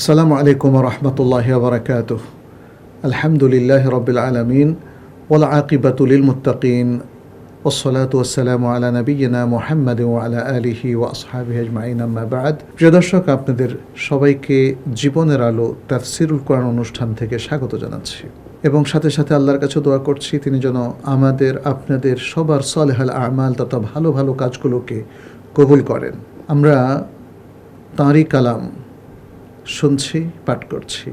আসসালামু আলাইকুম রহমতুল্লাহ বারকাত আলহামদুলিল্লাহ রবিল আলমিন ওলা আকিবাতুলিল মুতাকিন ওসলাত ওসালাম আলা নবীনা মোহাম্মদ আলা আলিহি ও আসহাবি আজমাইন আম্মাবাদ প্রিয় দর্শক, আপনাদের সবাইকে জীবনের আলো তার তাফসিরুল কোরআন অনুষ্ঠান থেকে স্বাগত জানাচ্ছি। এবং সাথে সাথে আল্লাহর কাছে দোয়া করছি, তিনি যেন আমাদের, আপনাদের সবার সলেহাল আমাল তথা ভালো ভালো কাজগুলোকে কবুল করেন। আমরা তাঁরই কালাম শুনছি, পাঠ করছি।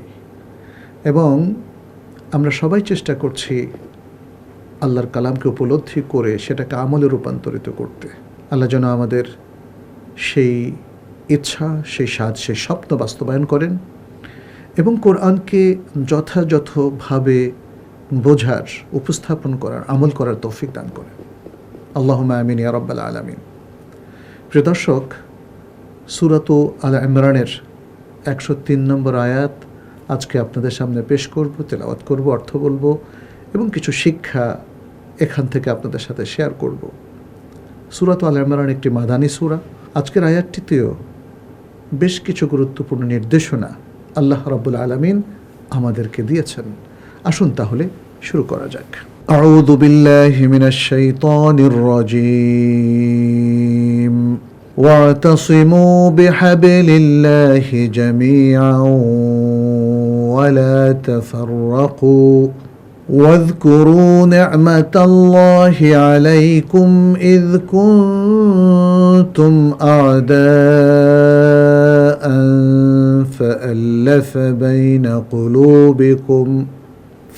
এবং আমরা সবাই চেষ্টা করছি আল্লাহর কালামকে উপলব্ধি করে সেটাকে আমলে রূপান্তরিত করতে। আল্লাহ যেন আমাদের সেই ইচ্ছা, সেই স্বাদ, সেই স্বপ্ন বাস্তবায়ন করেন এবং কোরআনকে যথাযথভাবে বোঝার, উপস্থাপন করার, আমল করার তৌফিক দান করেন। আল্লাহ আমিন ইয়া রব্বাল আলমিন। প্রিয় দর্শক, সুরাত আল ইমরানের একশো তিন নম্বর আয়াত আজকে আপনাদের সামনে পেশ করব তেলাওয়াত করব অর্থ বলবো এবং কিছু শিক্ষা এখান থেকে আপনাদের সাথে শেয়ার করব সুরাত আল ইমরান একটি মাদানী সুরা আজকের আয়াতটিতেও বেশ কিছু গুরুত্বপূর্ণ নির্দেশনা আল্লাহ রাব্বুল আলামিন আমাদেরকে দিয়েছেন আসুন তাহলে শুরু করা যাক أعوذ بالله من الشيطان الرجيم واعتصموا بحبل الله جميعا ولا تفرقوا واذكروا نعمة الله عليكم إذ كنتم أعداء فألف بين قلوبكم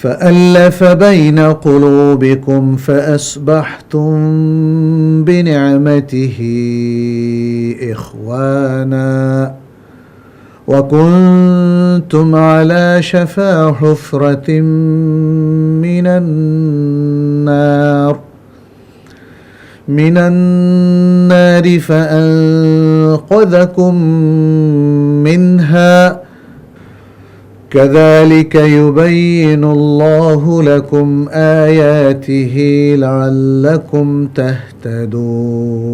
فألف بين قلوبكم فأصبحتم بنعمته إخوانا وكنتم على شفا حفرة من النار من النار فأنقذكم منها كذلك يبين الله لكم آياته لعلكم تهتدون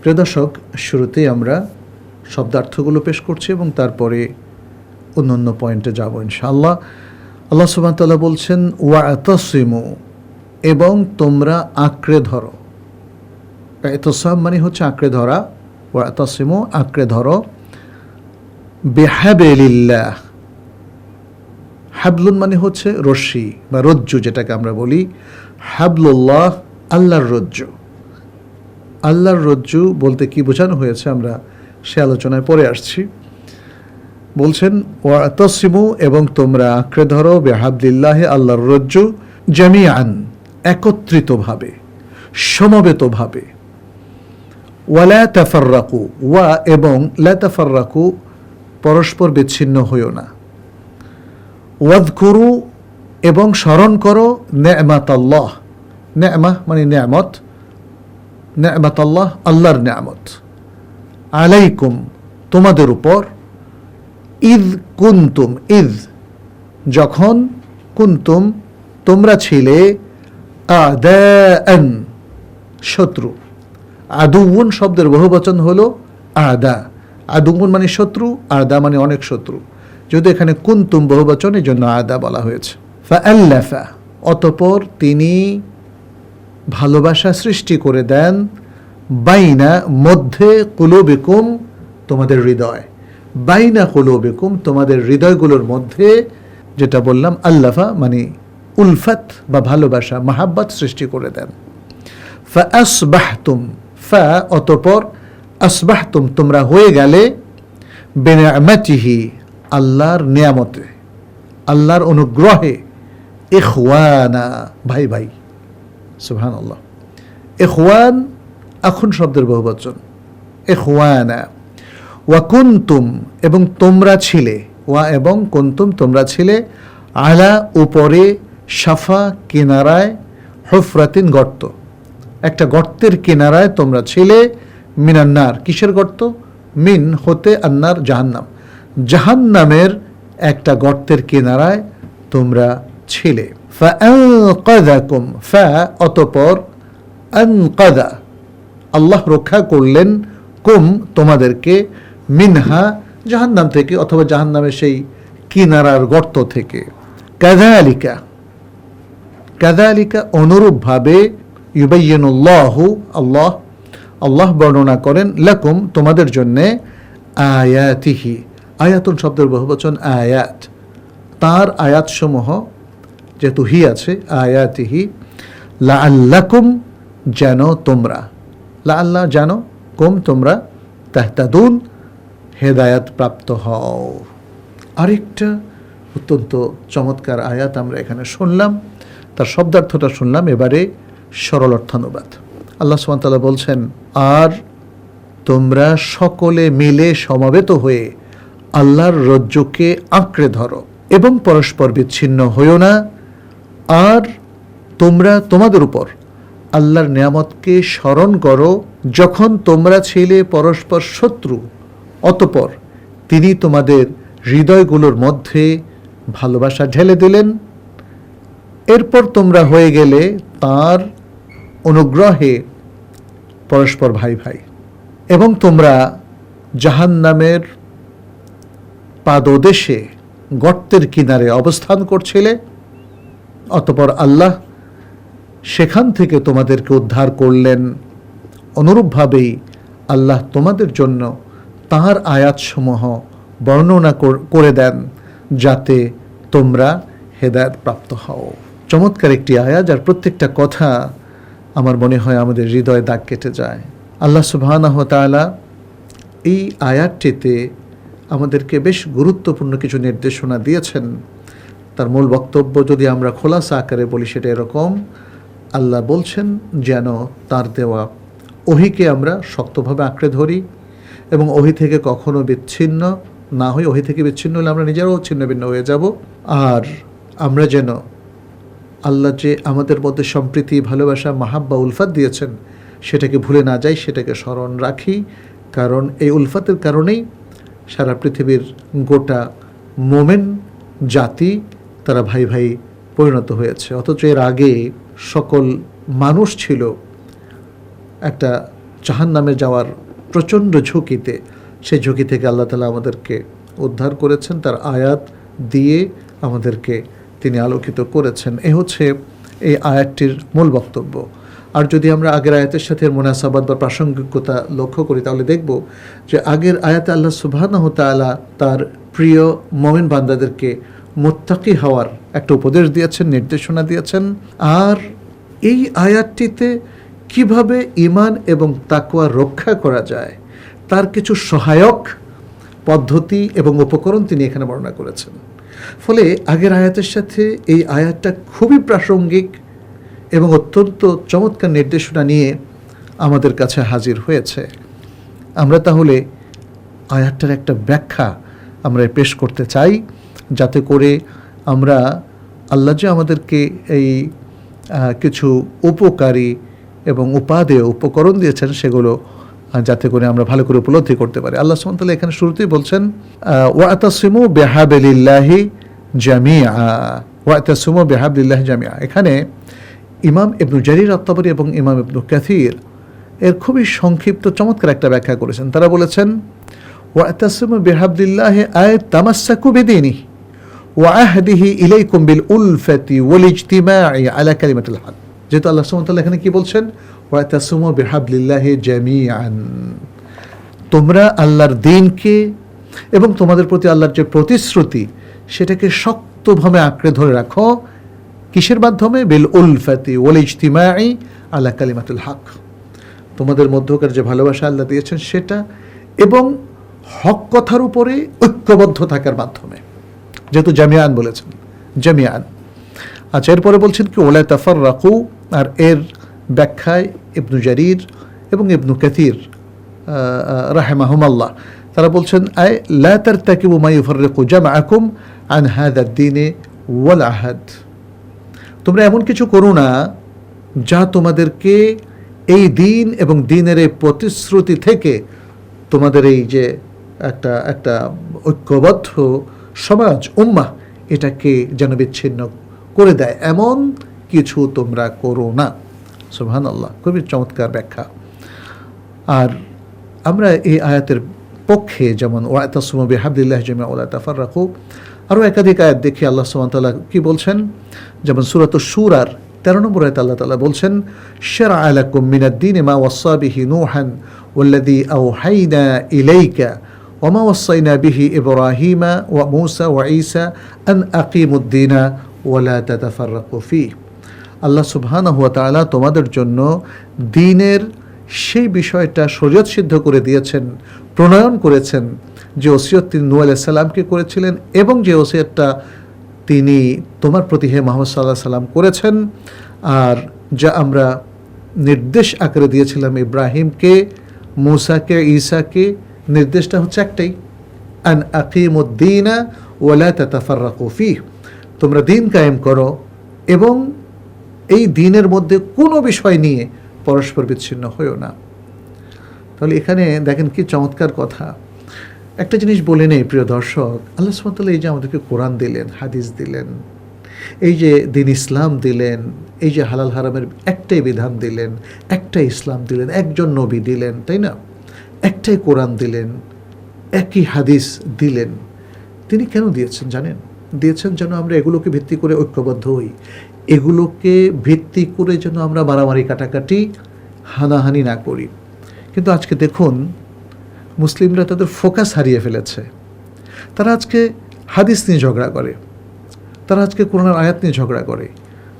প্রিয় দর্শক শুরুতেই আমরা শব্দার্থগুলো পেশ করছি এবং তারপরে অন্য অন্য পয়েন্টে যাব ইনশাআল্লাহ আল্লাহ সুবাহ তাল্লাহ বলছেন ওয়াতসিমু এবং তোমরা আঁকড়ে ধরো এতসাম মানে হচ্ছে আঁকড়ে ধরা ওয়াতসিমু আঁকড়ে ধরো বেহাবেলিল্লাহ। হাবলুন মানে হচ্ছে রশ্মি বা রজ্জু যেটাকে আমরা বলি। হাবলুল্লাহ, আল্লাহর রজ্জু। আল্লাহর রজ্জু বলতে কি বোঝানো হয়েছে আমরা সে আলোচনায় পরে আসছি। বলছেন, ওয়াতসিমু এবং তোমরা আঁকড়ে ধরো বেহাবলিল্লাহে আল্লাহর রজ্জু জামিয়ান একত্রিতভাবে, সমবেতভাবে। ওয়ালা তাফার্রাকু, ওয়া এবং লা তাফার্রাকু পরস্পর বিচ্ছিন্ন হইও না। ওয়াদ করু এবং স্মরণ করো নেমাত আল্লাহ নেমা মানে নেমাত। আল্লাহ আল্লাহর নেমত। আলাইকুম তোমাদের উপর। ঈদ কুন্তুম ঈদ যখন কুন্তুম তোমরা ছিলে আদান শত্রু। আদুউন শব্দের বহুবচন হলো আদা। আদুঙ্গুন মানে শত্রু আদা মানে অনেক শত্রু। যদি এখানে কুন্তুম বহুবচন এই জন্য আদা বলা হয়েছে। আল্লাফা, অতপর তিনি ভালোবাসা সৃষ্টি করে দেন, বাইনা মধ্যে কুলোবিকুম, তোমাদের হৃদয়। বাইনা কুলোবিকুম, তোমাদের হৃদয়গুলোর মধ্যে যেটা বললাম, আল্লাফা মানে উলফাত বা ভালোবাসা, মাহাব্বাত সৃষ্টি করে দেন। ফা আসবাহতুম, ফা অতপর আসবাহতুম তোমরা হয়ে গেলে বেনামাতিহি আল্লাহর নিয়ামতে আল্লাহর অনুগ্রহে এখওয়ানা ভাই ভাই সুহান আল্লাহ এখওয়ান এখন শব্দের বহু বহুবচন এখওয়ানা ওয়াকুন্তুম এবং তোমরা ছিলে ওয়া এবং কুন্তুম তোমরা ছিলে আলা উপরে সাফা কিনারায় হফরাতিন গর্ত একটা গর্তের কিনারায় তোমরা ছিলে মিনান্নার। কিসের গর্ত? মিন হতে আন্নার জাহান্নাম। জাহান্নামের একটা গর্তের কিনারায় তোমরা ছেলে। অতপর আনকাদা আল্লাহ রক্ষা করলেন কুম তোমাদেরকে মিনহা জাহান্নাম থেকে অথবা জাহান্নামের সেই কিনারার গর্ত থেকে। কাদা আলিকা কাদা আলিকা অনুরূপভাবে ইউবাইয়েনুল্লাহ আল্লাহ আল্লাহ বর্ণনা করেন, লাকুম, তোমাদের জন্যে আয়াতিহি। আয়াতুন শব্দের বহুবচন আয়াত। তার আয়াতসমূহ যেহেতু হি আছে, আয়াতিহি লা আল্লাকুম যেন তোমরা। লা আল্লাহ জানো, কুম তোমরা তাহতাদুন, হেদায়াত প্রাপ্ত হও। আরেকটা অত্যন্ত চমৎকার আয়াত আমরা এখানে শুনলাম। তার শব্দার্থটা শুনলাম, এবারে সরল অর্থানুবাদ। আল্লাহ সুবহানাহু বলছেন, আর তোমরা সকলে মিলে সমবেত হয়ে আল্লাহর রজ্জুকে আঁকড়ে ধরো এবং পরস্পর বিচ্ছিন্ন হইও না। আর তোমরা তোমাদের উপর আল্লাহর নিয়ামতকে স্মরণ করো, যখন তোমরা ছিলে পরস্পর শত্রু, অতপর তিনি তোমাদের হৃদয়গুলোর মধ্যে ভালোবাসা ঢেলে দিলেন। এরপর তোমরা হয়ে গেলে তার অনুগ্রহে পরস্পর ভাই ভাই। এবং তোমরা জাহান্নামের পাদদেশে গর্তের কিনারে অবস্থান করছিলে, অতপর আল্লাহ সেখান থেকে তোমাদেরকে উদ্ধার করলেন। অনুরূপভাবেই আল্লাহ তোমাদের জন্য তাহার আয়াতসমূহ বর্ণনা করে দেন, যাতে তোমরা হেদায়ত প্রাপ্ত হও। চমৎকার একটি আয়াত যার প্রত্যেকটা কথা আমার মনে হয় আমাদের হৃদয়ে দাগ কেটে যায়। আল্লাহ ওয়া এই আয়াতটিতে আমাদেরকে বেশ গুরুত্বপূর্ণ কিছু নির্দেশনা দিয়েছেন। তার মূল বক্তব্য, যদি আমরা খোলাসা আকারে বলি, সেটা এরকম, আল্লাহ বলছেন যেন তার দেওয়া ওহিকে আমরা শক্তভাবে আঁকড়ে ধরি এবং ওহি থেকে কখনো বিচ্ছিন্ন না হই ওহি থেকে বিচ্ছিন্ন হলে আমরা নিজেরাও ছিন্ন ভিন্ন হয়ে যাব। আর আমরা যেন আল্লাহ যে আমাদের মধ্যে সম্প্রীতি, ভালোবাসা, মাহাব্বা, উলফাত দিয়েছেন, সেটাকে ভুলে না যাই, সেটাকে স্মরণ রাখি। কারণ এই উলফাতের কারণেই সারা পৃথিবীর গোটা মোমেন জাতি তারা ভাই ভাই পরিণত হয়েছে। অথচ এর আগে সকল মানুষ ছিল একটা জাহান নামে যাওয়ার প্রচণ্ড ঝুঁকিতে। সেই ঝুঁকি থেকে আল্লাহ তালা আমাদেরকে উদ্ধার করেছেন, তার আয়াত দিয়ে আমাদেরকে তিনি আলোকিত করেছেন। এ হচ্ছে এই আয়াতটির মূল বক্তব্য। আর যদি আমরা আগের আয়াতের সাথে মোনাসাবাদ বা প্রাসঙ্গিকতা লক্ষ্য করি, তাহলে দেখব যে আগের আয়াতে আল্লাহ সুবহানাহু তাআলা তার প্রিয় মমিন বান্দাদেরকে মোত্তাকি হওয়ার একটা উপদেশ দিয়েছেন, নির্দেশনা দিয়েছেন। আর এই আয়াতটিতে কীভাবে ইমান এবং তাকওয়া রক্ষা করা যায়, তার কিছু সহায়ক পদ্ধতি এবং উপকরণ তিনি এখানে বর্ণনা করেছেন। ফলে আগের আয়াতের সাথে এই আয়াতটা খুবই প্রাসঙ্গিক এবং অত্যন্ত চমৎকার নির্দেশনা নিয়ে আমাদের কাছে হাজির হয়েছে। আমরা তাহলে আয়াতটার একটা ব্যাখ্যা আমরা পেশ করতে চাই, যাতে করে আমরা আল্লাহ যে আমাদেরকে এই কিছু উপকারী এবং উপাদেয় উপকরণ দিয়েছেন সেগুলো যাতে করে আমরা ভালো করে উপলব্ধি করতে পারি। আল্লাহ সুমন সুমতাল্লাহ এখানে শুরুতেই বলছেন, ওয়াতাসিমু বেহাবেলিল্লাহি জামিয়া ওয়াতাসিমু বেহাবলিল্লাহি জামিয়া এখানে ইমাম ইবনু জারির আত্তাবরী এবং ইমাম ইবনু ক্যাথির এর খুবই সংক্ষিপ্ত, চমৎকার একটা ব্যাখ্যা করেছেন। তারা বলেছেন, ওয়াতাসিমু বেহাবলিল্লাহি আয় তামাসাকু বেদিনী ওয়াহদিহি ইলাইকুম বিল উলফাতি ওয়াল ইজতিমাই আলা কালিমাতিল হক যেহেতু আল্লাহ সুবহানাহু এখানে কি বলছেন? তোমরা আল্লাহর দিনকে এবং তোমাদের প্রতি আল্লাহর যে প্রতিশ্রুতি, সেটাকে শক্তভাবে আঁকড়ে ধরে রাখো। কিসের মাধ্যমে? বিল উলফাতি ওয়াল ইজতিমাই আলা কালিমাতুল হক। তোমাদের মধ্যকার যে ভালোবাসা আল্লাহ দিয়েছেন, সেটা এবং হক কথার উপরে ঐক্যবদ্ধ থাকার মাধ্যমে। যেহেতু জামিয়ান বলেছেন, জামিয়ান। আচ্ছা এরপরে বলছেন কি ওলা তাফার রাকু আর এর ব্যাখ্যায় ইবনু জারির এবং ইবনু কাতির রাহেমাহুমাল্লাহ। তারা বলছেন, আয়, লা তারতাকিবু মা ইউফাররিকু জামাআকুম আন হাদা দ্বীনে ওয়াল আহাদ। তোমরা এমন কিছু করো না যা তোমাদেরকে এই দিন এবং দিনের এই প্রতিশ্রুতি থেকে তোমাদের এই যে একটা একটা ঐক্যবদ্ধ সমাজ, উম্মাহ, এটাকে যেন বিচ্ছিন্ন করে দেয়। এমন কিছু তোমরা করো না। সুবহান আল্লাহ খুবই চমৎকার ব্যাখ্যা আর আমরা এই আয়াতের পক্ষে যেমন ওয়াতাসমা বিহাবদুল্লাহ জমিয়া ওলা তাফার রাখু আরও একাধিক আয়াত দেখি আল্লাহ সুমতাল্লাহ কি বলছেন যেমন সুরাত সুরার তেরো নম্বর আয়াত আল্লাহ তালা বলছেন শের আলাকুম মিনাদ্দিন মা ওয়াসাবিহি নুহান ওল্লাদি আউহাইনা ইলাইকা وما وصينا به إبراهيم وموسى وعيسى أن أقيموا الدين ولا تتفرقوا فيه আল্লাহ সুবহানাহু ওয়া তাআলা তোমাদের জন্য দিনের সেই বিষয়টা শরীয়ত সিদ্ধ করে দিয়েছেন, প্রণয়ন করেছেন, যে ওসিয়ত তিনি নূ সালামকে করেছিলেন এবং যে ওসিয়তটা তিনি তোমার প্রতি হে মোহাম্মদ সাল্লাহ সাল্লাম করেছেন। আর যা আমরা নির্দেশ আকারে দিয়েছিলাম ইব্রাহিমকে, মুসাকে, ঈসাকে, নির্দেশটা হচ্ছে একটাই, আন আকিমুদ্দিনা ওয়ালা তাতাফাররাকু ফিহ। তোমরা দিন কায়েম করো এবং এই দিনের মধ্যে কোনো বিষয় নিয়ে পরস্পর বিচ্ছিন্ন হয়েও না। তাহলে এখানে দেখেন কি চমৎকার কথা। একটা জিনিস বলে নেই, প্রিয় দর্শক, আল্লাহ সুমতাল্লাহ এই যে আমাদেরকে কোরআন দিলেন, হাদিস দিলেন, এই যে দিন ইসলাম দিলেন, এই যে হালাল হারামের একটাই বিধান দিলেন, একটাই ইসলাম দিলেন, একজন নবী দিলেন, তাই না? একটাই কোরআন দিলেন, একই হাদিস দিলেন। তিনি কেন দিয়েছেন জানেন? দিয়েছেন যেন আমরা এগুলোকে ভিত্তি করে ঐক্যবদ্ধ হই। এগুলোকে ভিত্তি করে যেন আমরা মারামারি কাটাকাটি, হানাহানি না করি। কিন্তু আজকে দেখুন, মুসলিমরা তাদের ফোকাস হারিয়ে ফেলেছে। তারা আজকে হাদিস নিয়ে ঝগড়া করে। তারা আজকে কোরআন আয়াত নিয়ে ঝগড়া করে।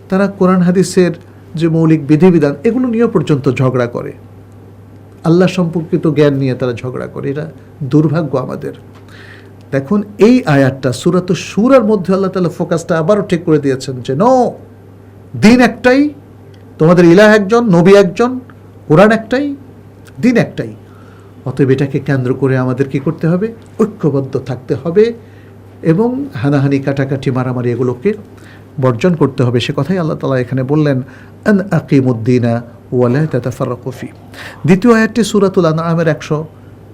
তারা কোরআন হাদিসের যে মৌলিক বিধিবিধান, এগুলো নিয়ে পর্যন্ত ঝগড়া করে। আল্লাহ সম্পর্কিত জ্ঞান নিয়ে তারা ঝগড়া করে। এটা দুর্ভাগ্য আমাদের। দেখুন, এই আয়াতটা সুরাত সুরার মধ্যে আল্লাহ তালা ফোকাসটা আবারও ঠিক করে দিয়েছেন যে, ন, দিন একটাই, তোমাদের ইলাহ একজন, নবী একজন, কোরআন একটাই, দিন একটাই। অতএব এটাকে কেন্দ্র করে আমাদের কি করতে হবে? ঐক্যবদ্ধ থাকতে হবে এবং হানাহানি, কাটাকাটি, মারামারি এগুলোকে বর্জন করতে হবে। সে কথাই আল্লাহ তালা এখানে বললেন, আন আকিমুদ্দিনা ওয়ালা তাতাফারকুফি দ্বিতীয় আয়াতটি সুরাতুল আনআমের একশো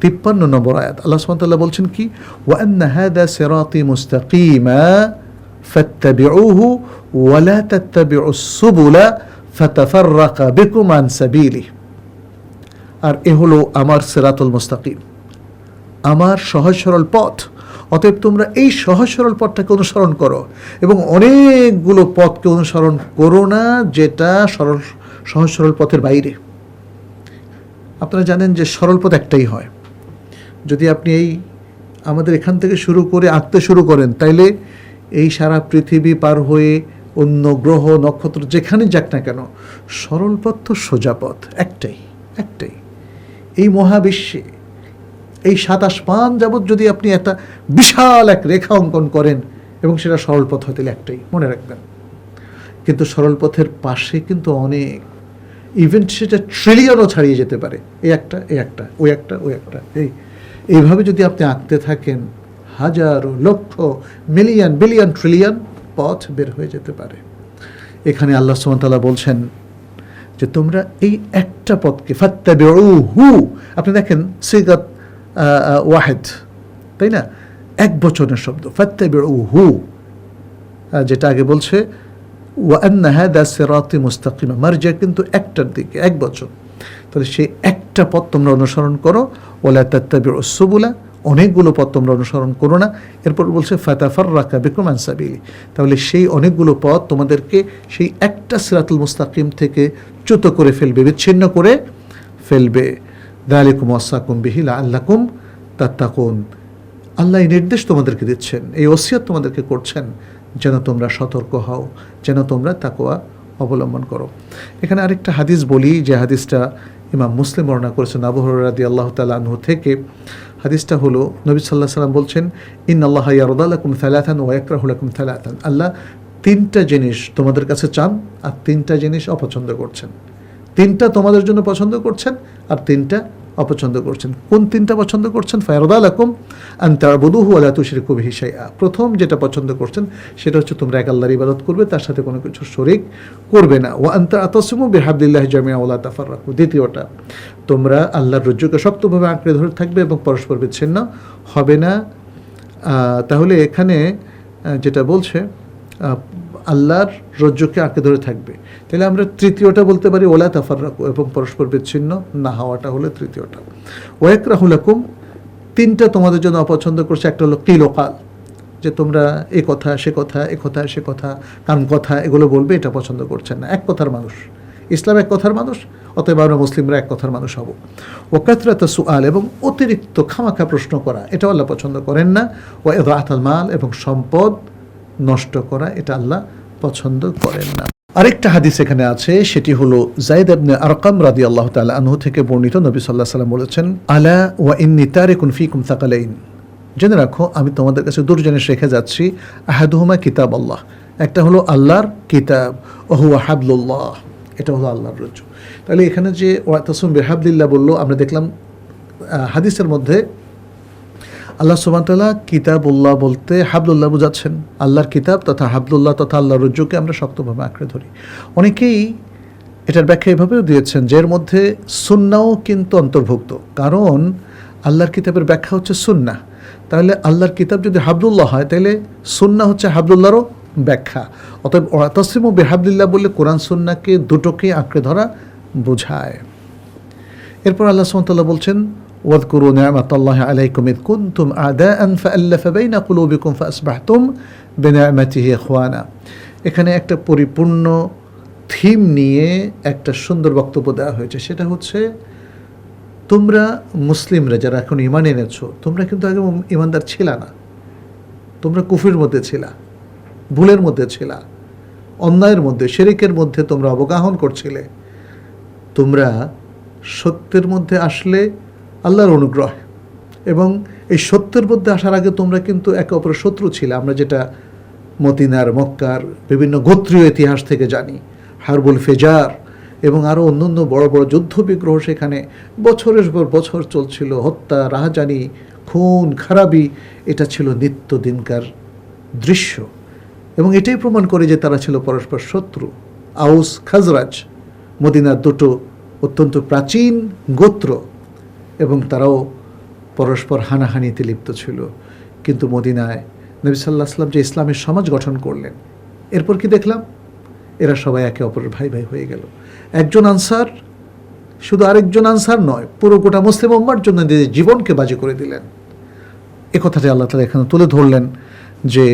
তিপ্পান্ন নম্বর আয়াত। আল্লাহ সুবহানাহু বলছেন কি? ওয়ান্না হাদা সিরাতি মুস্তাকিমা ফাত্তাবিউহু ওয়ালা তাত্তাবিউস সুবুলা ফাতাফাররাকা বিকুম আন সাবিলিহি। আর এ হলো আমার সেরাতুল মুস্তাকিম। আমার সহজ সরল পথ। অতএব তোমরা এই সহজ সরল পথটাকে অনুসরণ করো এবং অনেকগুলো পথকে অনুসরণ করো না যেটা সরল, সহজ সরল পথের বাইরে। আপনারা জানেন যে সরল পথ একটাই হয়। যদি আপনি এই আমাদের এখান থেকে শুরু করে আঁকতে শুরু করেন, তাইলে এই সারা পৃথিবী পার হয়ে অন্য গ্রহ, নক্ষত্র যেখানে যাক না কেন সরল পথ তো সোজা পথ, একটাই একটাই। এই মহাবিশ্বে, এই সাত আসমান যাবৎ যদি আপনি একটা বিশাল এক রেখা অঙ্কন করেন, এবং সেটা সরল পথ হতে একটাই, মনে রাখবেন। কিন্তু সরল পথের পাশে কিন্তু অনেক ইভেন্ট সেটা ট্রিলিয়নও ছাড়িয়ে যেতে পারে। এই একটা এই একটা, ওই একটা ওই একটা, এই এইভাবে যদি আপনি আঁকতে থাকেন, হাজারো লক্ষ, মিলিয়ন, বিলিয়ন, ট্রিলিয়ন পথ বের হয়ে যেতে পারে। এখানে আল্লাহ সুমতাল্লাহ বলছেন যে, তোমরা এই একটা পথকে ফাত্তা হু আপনি দেখেন সিগাত ওয়াহেদ, তাই না? এক বচনের শব্দ ফাত্তা হু যেটা আগে বলছে ওয়ান্না হ্যাদা সেরাতি মুস্তাকিমা। মার্জা কিন্তু একটার দিকে, এক বছর তাহলে সেই একটা পথ তোমরা অনুসরণ করো। ওলা তাত্তাবি সবুলা, অনেকগুলো পথ তোমরা অনুসরণ করো না। এরপর বলছে ফাতাফার রাখা বিকুম আনসাবিলি তাহলে সেই অনেকগুলো পথ তোমাদেরকে সেই একটা সিরাতুল মুস্তাকিম থেকে চ্যুত করে ফেলবে, বিচ্ছিন্ন করে ফেলবে। দালিকুম আসাকুম বিহিলা আল্লাকুম তাত্তাকুন। আল্লাহ এই নির্দেশ তোমাদেরকে দিচ্ছেন, এই ওসিয়ত তোমাদেরকে করছেন, যেন তোমরা সতর্ক হও, যেন তোমরা তাকোয়া অবলম্বন করো। এখানে আরেকটা হাদিস বলি, যে হাদিসটা ইমাম মুসলিম বর্ণনা করেছেন আবহরাদি আল্লাহ তালাহ থেকে। হাদিসটা হলো, নবী সাল্লাহ সাল্লাম বলছেন ইন আল্লাহ ইয়ারদালাকুম থালাথান ওয়াকরাহুলাকুম থালাথান আল্লাহ তিনটা জিনিস তোমাদের কাছে চান আর তিনটা জিনিস অপছন্দ করছেন। তিনটা তোমাদের জন্য পছন্দ করছেন আর তিনটা অপছন্দ করছেন। কোন তিনটা পছন্দ করছেন? ফায়রদা লাকুম আন্তাবুদুহু আলা তুশরিকু বিহি শাইআ। প্রথম যেটা পছন্দ করছেন, সেটা হচ্ছে তোমরা এক আল্লাহর ইবাদত করবে, তার সাথে কোনো কিছু শরিক করবে না। ও আন্তা আতসমু বিহাবদিল্লাহ জামিয়া ওলা তাফাররাকু। দ্বিতীয়টা, তোমরা আল্লাহর রজ্জুকে শক্তভাবে আঁকড়ে ধরে থাকবে এবং পরস্পর বিচ্ছিন্ন হবে না। তাহলে এখানে যেটা বলছে আল্লাহর রজ্জুকে আঁকে ধরে থাকবে। তাহলে আমরা তৃতীয়টা বলতে পারি, ওলা তাফার রাখু এবং পরস্পর বিচ্ছিন্ন। না হওয়াটা হলো তৃতীয়টা। ওয়েক রাহুলাকুম তিনটা তোমাদের জন্য অপছন্দ করছে। একটা হলো কিলোকাল যে তোমরা এ কথা, সে কথা, এ কথা, সে কথা, কান কথা, এগুলো বলবে, এটা পছন্দ করছেন না। এক কথার মানুষ। ইসলাম এক কথার মানুষ, অতএব আমরা মুসলিমরা এক কথার মানুষ হব। ওকাতরাত সুআল, এবং অতিরিক্ত খামাখা প্রশ্ন করা এটা আল্লাহ পছন্দ করেন না। ও এদাতাল মাল, এবং সম্পদ নষ্ট করা, এটা আল্লাহ পছন্দ করেন না। আরেকটা হাদিস এখানে আছে, সেটি হলো জাইদ আবনে আরকাম রাদি আল্লাহ তাআলা আনহু থেকে বর্ণিত, নবী সাল্লাহ সাল্লাম বলেছেন, আলা ওয়া ইন্নি তারিকুন ফিকুম তাকালাইন জেনে রাখো, আমি তোমাদের কাছে দূর জিনিস রেখে যাচ্ছি, আহাদুহুমা কিতাব আল্লাহ। একটা হলো আল্লাহর কিতাব ওহুয়া হাবলুল্লাহ। এটা হলো আল্লাহর রজ্জু। তাহলে এখানে যে ওয়াতাসুম বেহাবলিল্লাহ বলল, আমরা দেখলাম হাদিসের মধ্যে আল্লাহ সুবাহতাল্লাহ কিতাবুল্লাহ বলতে হাবলুল্লাহ বোঝাচ্ছেন। আল্লাহর কিতাব তথা হাবলুল্লাহ তথা আল্লাহর রজ্জুকে আমরা শক্তভাবে আঁকড়ে ধরি। অনেকেই এটার ব্যাখ্যা এভাবেও দিয়েছেন যে এর মধ্যে সুন্নাও কিন্তু অন্তর্ভুক্ত। কারণ আল্লাহর কিতাবের ব্যাখ্যা হচ্ছে সুন্না তাহলে আল্লাহর কিতাব যদি হাবলুল্লাহ হয়, তাহলে সুন্না হচ্ছে হাবলুল্লাহরও ব্যাখ্যা। অতএব তসলিম ও বেহাবদুল্লাহ বললে কোরআন সুন্নাকে দুটোকে আঁকড়ে ধরা বোঝায়। এরপর আল্লাহ সুমতাল্লাহ বলছেন ওয়াদকুরু নিয়ামাতাল্লাহি আলাইকুম ইদ কুনতুম আদাআন ফাআল্লাফা বাইনা কুলুবিকুম ফাসবাহতুম বিনিআমাতিহি ইখওয়ানা এখানে একটা পরিপূর্ণ থিম নিয়ে একটা সুন্দর বক্তব্য দেওয়া হয়েছে। সেটা হচ্ছে, তোমরা মুসলিমরা যারা এখন ইমান এনেছো, তোমরা কিন্তু আগে ইমানদার ছিলা না। তোমরা কুফির মধ্যে ছিলা, ভুলের মধ্যে ছিলা, অন্যায়ের মধ্যে, শেরিকের মধ্যে তোমরা অবগাহন করছিলে। তোমরা সত্যের মধ্যে আসলে আল্লাহর অনুগ্রহ। এবং এই সত্যের মধ্যে আসার আগে তোমরা কিন্তু একে অপরের শত্রু ছিলে। আমরা যেটা মতিনার মক্কার বিভিন্ন গোত্রীয় ইতিহাস থেকে জানি। হারবুল ফেজার এবং আরও অন্যান্য বড় বড় যুদ্ধ বিগ্রহ সেখানে বছরের পর বছর চলছিল। হত্যা, রাহাজানি, খুন, খারাপি, এটা ছিল নিত্য দিনকার দৃশ্য। এবং এটাই প্রমাণ করে যে তারা ছিল পরস্পর শত্রু। আউস খাজরাজ, মদিনার দুটো অত্যন্ত প্রাচীন গোত্র। এবং তারাও পরস্পর হানাহানিতে লিপ্ত ছিল। কিন্তু মদিনায় নবী সাল্লাহ সাল্লাম যে ইসলামের সমাজ গঠন করলেন, এরপর কি দেখলাম? এরা সবাই একে অপরের ভাই ভাই হয়ে গেল। একজন আনসার শুধু আরেকজন আনসার নয়, পুরো গোটা মুসলিম উম্মার জন্য নিজের জীবনকে বাজি করে দিলেন। এ কথাটি আল্লাহ তালা এখানে তুলে ধরলেন যে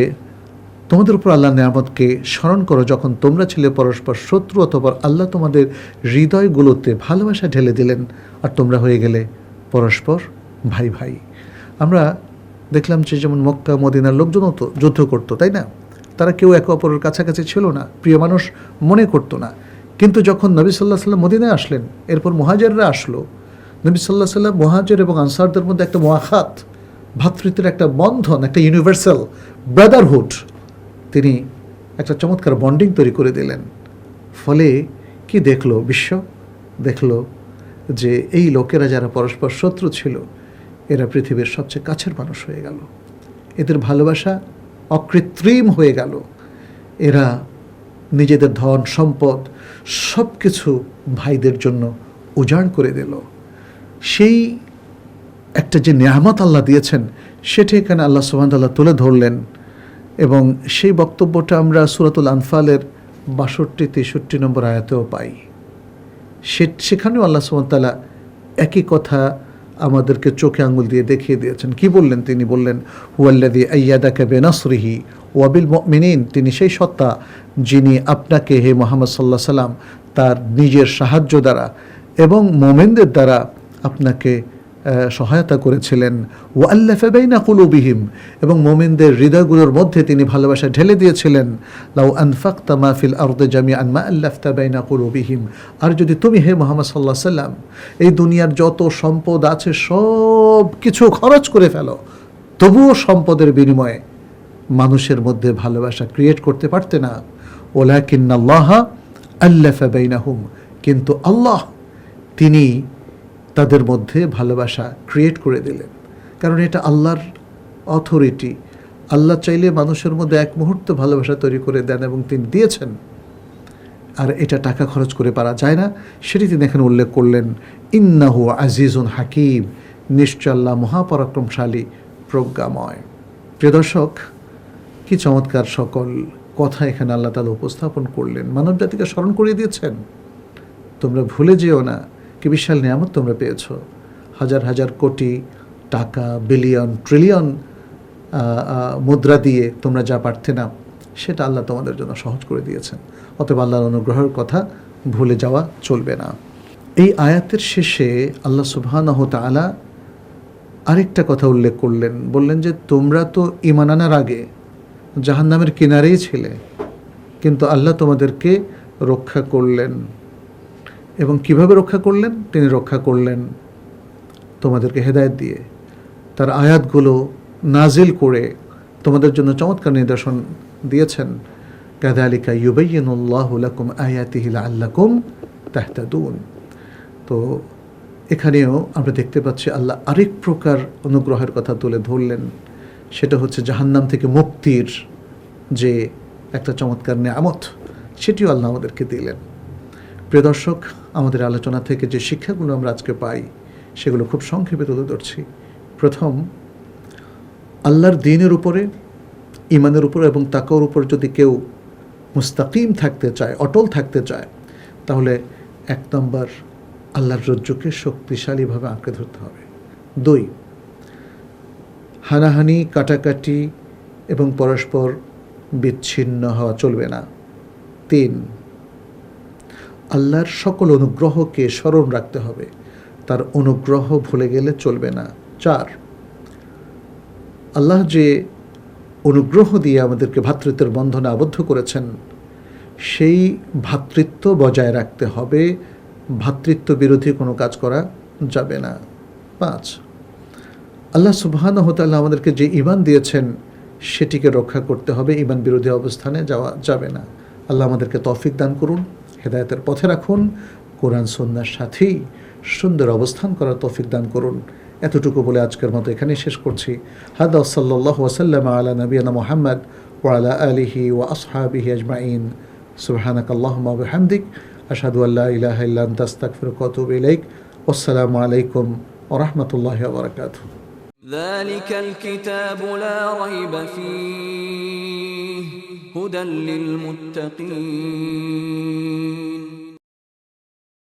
তোমাদের উপর আল্লাহ নিয়ামতকে স্মরণ করো, যখন তোমরা ছিলে পরস্পর শত্রু অথবা আল্লাহ তোমাদের হৃদয়গুলোতে ভালোবাসা ঢেলে দিলেন, আর তোমরা হয়ে গেলে পরস্পর ভাই ভাই। আমরা দেখলাম যে যেমন মক্কা, মদিনার লোকজনও তো যুদ্ধ করতো, তাই না? তারা কেউ একে অপরের কাছাকাছি ছিল না, প্রিয় মানুষ মনে করতো না। কিন্তু যখন নবী সাল্লাহ সাল্লাম মদিনায় আসলেন, এরপর মহাজাররা আসলো, নবী সাল্লাহ সাল্লাম মহাজের এবং আনসারদের মধ্যে একটা মহাখাত ভাতৃত্বের একটা বন্ধন, একটা ইউনিভার্সাল ব্রাদারহুড তিনি একটা চমৎকার বন্ডিং তৈরি করে দিলেন। ফলে কি দেখল বিশ্ব? দেখল যে এই লোকেরা যারা পরস্পর শত্রু ছিল, এরা পৃথিবীর সবচেয়ে কাছের মানুষ হয়ে গেল। এদের ভালোবাসা অকৃত্রিম হয়ে গেল। এরা নিজেদের ধন, সম্পদ সব কিছু ভাইদের জন্য উজাড় করে দিল। সেই একটা যে নিয়ামত আল্লাহ দিয়েছেন, সেটি এখানে আল্লাহ সুবাহ তুলে ধরলেন এবং সেই বক্তব্যটা আমরা সুরাতুল আনফালের বাষট্টি, তেষট্টি নম্বর আয়াতেও পাই। সে সেখানেও আল্লাহ সুমতালা একই কথা আমাদেরকে চোখে আঙুল দিয়ে দেখিয়ে দিয়েছেন। কি বললেন তিনি? বললেন হুয়াল্লাদি আয়াদাকে বেনাসরিহি ওয়াবিল মিনিন তিনি সেই সত্তা যিনি আপনাকে হে মোহাম্মদ সাল্লাহ সাল্লাম তার নিজের সাহায্য দ্বারা এবং মোমেনদের দ্বারা আপনাকে সহায়তা করেছিলেন। ও আল্লাহ ফেবাইনা কুলুবিহিম, এবং মোমিনদের হৃদয়গুলোর মধ্যে তিনি ভালোবাসা ঢেলে দিয়েছিলেন। লাউ আনফাক্তা মাহফিল আর্দে জামি আনমা আল্লাহ তাবাইনা কুলুবিহিম। আর যদি তুমি হে মোহাম্মদ সাল্লাহ সাল্লাম এই দুনিয়ার যত সম্পদ আছে, সব কিছু খরচ করে ফেলো। তবুও সম্পদের বিনিময়ে মানুষের মধ্যে ভালোবাসা ক্রিয়েট করতে পারতে না। ওলা কিন্নাল্লাহ আল্লাহ ফেবাইনাহুম কিন্তু আল্লাহ, তিনি তাদের মধ্যে ভালোবাসা ক্রিয়েট করে দিলেন। কারণ এটা আল্লাহর অথরিটি আল্লাহ চাইলে মানুষের মধ্যে এক মুহূর্ত ভালোবাসা তৈরি করে দেন এবং তিনি দিয়েছেন। আর এটা টাকা খরচ করে পারা যায় না। সেটি তিনি এখানে উল্লেখ করলেন, ইন্নাহু আজিজুন হাকিম। নিশ্চয় আল্লাহ মহাপরাক্রমশালী, প্রজ্ঞাময়। প্রিয় দর্শক, কি চমৎকার সকল কথা এখানে আল্লাহ তালা উপস্থাপন করলেন। মানব জাতিকে স্মরণ করিয়ে দিয়েছেন। তোমরা ভুলে যেও না কি বিশাল নিয়ামত তোমরা পেয়েছ। হাজার হাজার কোটি টাকা, বিলিয়ন, ট্রিলিয়ন মুদ্রা দিয়ে তোমরা যা পারতে না, সেটা আল্লাহ তোমাদের জন্য সহজ করে দিয়েছেন। অতএব আল্লাহর অনুগ্রহের কথা ভুলে যাওয়া চলবে না। এই আয়াতের শেষে আল্লাহ সুবহানাহু তাআলা আরেকটা কথা উল্লেখ করলেন। বললেন যে, তোমরা তো ইমান আনার আগে জাহান্নামের কিনারেই ছিলে, কিন্তু আল্লাহ তোমাদেরকে রক্ষা করলেন। এবং কীভাবে রক্ষা করলেন? তিনি রক্ষা করলেন তোমাদেরকে হেদায়ত দিয়ে। তার আয়াতগুলো নাজিল করে তোমাদের জন্য চমৎকার নিদর্শন দিয়েছেন। কাদালিকা ইউবাইয়িনুল্লাহু লাকুম আয়াতিহি লাআল্লাকুম তাহতাদুন। তো এখানেও আমরা দেখতে পাচ্ছি আল্লাহ আরেক প্রকার অনুগ্রহের কথা তুলে ধরলেন। সেটা হচ্ছে জাহান্নাম থেকে মুক্তির যে একটা চমৎকার নেয়ামত, সেটিও আল্লাহ আমাদেরকে দিলেন। প্রিয় দর্শক আমাদের আলোচনা থেকে যে শিক্ষাগুলো আমরা আজকে পাই, সেগুলো খুব সংক্ষেপে তুলে ধরছি। প্রথম, আল্লাহর দিনের উপরে ইমানের উপর এবং তাকওর উপর যদি কেউ মুস্তাকিম থাকতে চায়, অটল থাকতে চায়, তাহলে এক নম্বর আল্লাহর রজ্জুকে শক্তিশালীভাবে আঁকড়ে ধরতে হবে। দুই, হানাহানি, কাটাকাটি এবং পরস্পর বিচ্ছিন্ন হওয়া চলবে না। তিন আল্লাহর সকল অনুগ্রহকে স্মরণ রাখতে হবে। তার অনুগ্রহ ভুলে গেলে চলবে না। চার, আল্লাহ যে অনুগ্রহ দিয়ে আমাদেরকে ভ্রাতৃত্বের বন্ধনে আবদ্ধ করেছেন, সেই ভ্রাতৃত্ব বজায় রাখতে হবে। ভ্রাতৃত্ব বিরোধী কোনো কাজ করা যাবে না। পাঁচ, আল্লাহ সুবহান হতাল্লাহ আমাদেরকে যে ইমান দিয়েছেন, সেটিকে রক্ষা করতে হবে। ইমান বিরোধী অবস্থানে যাওয়া যাবে না। আল্লাহ আমাদেরকে তৌফিক দান করুন। হেদায়তের পথে রাখুন কোরআন সন্ন্যার সাথেই সুন্দর অবস্থান করার তৌফিক দান করুন এতটুকু বলে আজকের মতো এখানেই শেষ করছি হাদা সাল্লাহ ওসাল্লাম আলা নবীনা মোহাম্মদ ওয়ালা আলিহি ওয়া আসহাবিহি আজমাইন সুবহানাক আল্লাহুম্মা ওয়া বিহামদিক আশহাদু আল্লা ইলাহা ইল্লা আনতা আস্তাগফিরুকা ওয়া আতুবু ইলাইক ওয়াসসালামু আলাইকুম ওয়া রাহমাতুল্লাহি ওয়া বারাকাতুহু ذلك الكتاب لا ريب فيه هدى للمتقين.